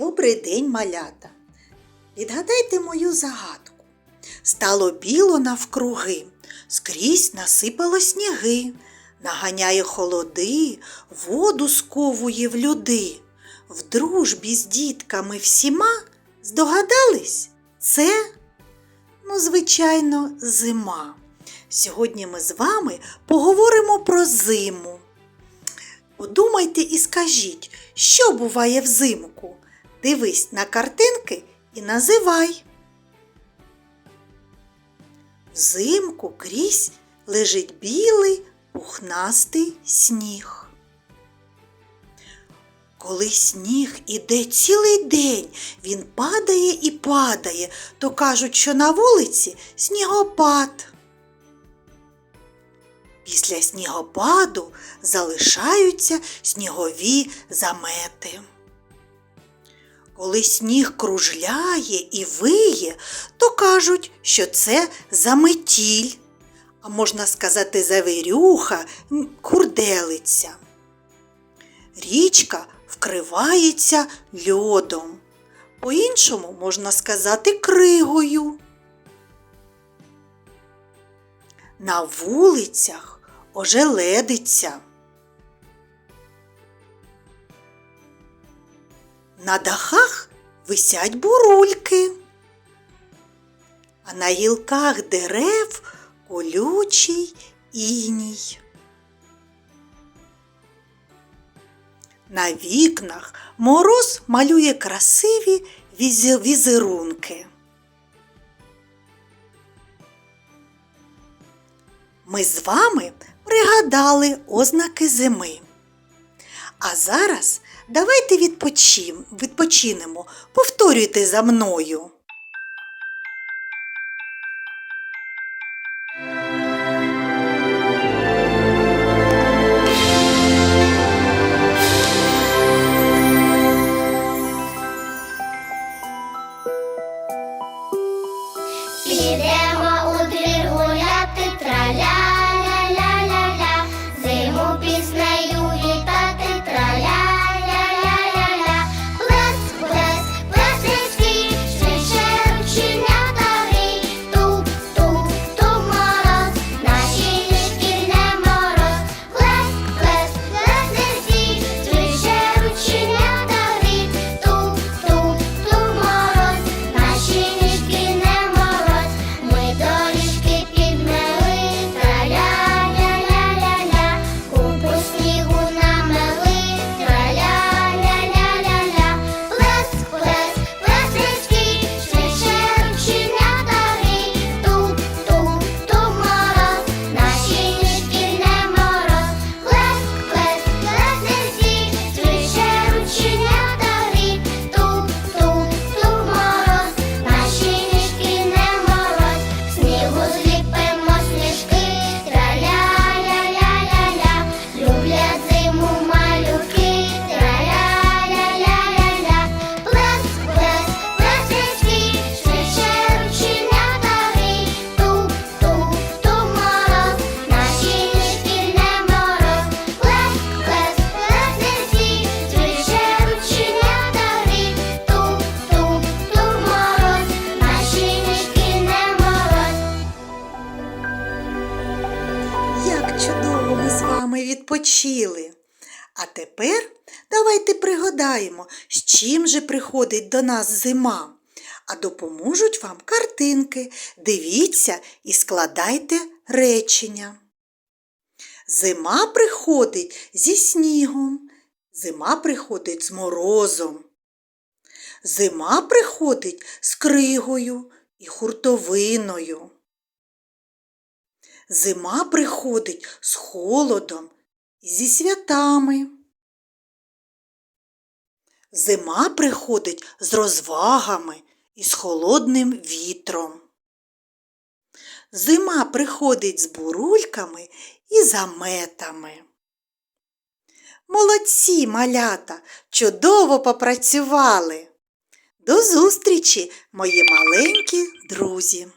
Добрий день, малята. Відгадайте мою загадку. Стало біло навкруги, скрізь насипало сніги, наганяє холоди, воду сковує в люди. В дружбі з дітками всіма здогадались? Це, ну, звичайно, зима. Сьогодні ми з вами поговоримо про зиму. Подумайте і скажіть, що буває взимку? Дивись на картинки і називай. Взимку крізь лежить білий пухнастий сніг. Коли сніг іде цілий день, він падає і падає, то кажуть, що на вулиці снігопад. Після снігопаду залишаються снігові замети. Коли сніг кружляє і виє, то кажуть, що це заметіль, а можна сказати завірюха, м, курделиця. Річка вкривається льодом, по-іншому можна сказати кригою. На вулицях ожеледиться. На дахах висять бурульки, а на гілках дерев колючий іній. На вікнах мороз малює красиві візерунки. Ми з вами пригадали ознаки зими. А зараз давайте відпочим, відпочинемо. Повторюйте за мною. Відпочили. А тепер давайте пригадаємо, з чим же приходить до нас зима. А допоможуть вам картинки. Дивіться і складайте речення. Зима приходить зі снігом, зима приходить з морозом. Зима приходить з кригою і хуртовиною. Зима приходить з холодом зі святами. Зима приходить з розвагами і з холодним вітром. Зима приходить з бурульками і заметами. Молодці, малята, чудово попрацювали. До зустрічі, мої маленькі друзі!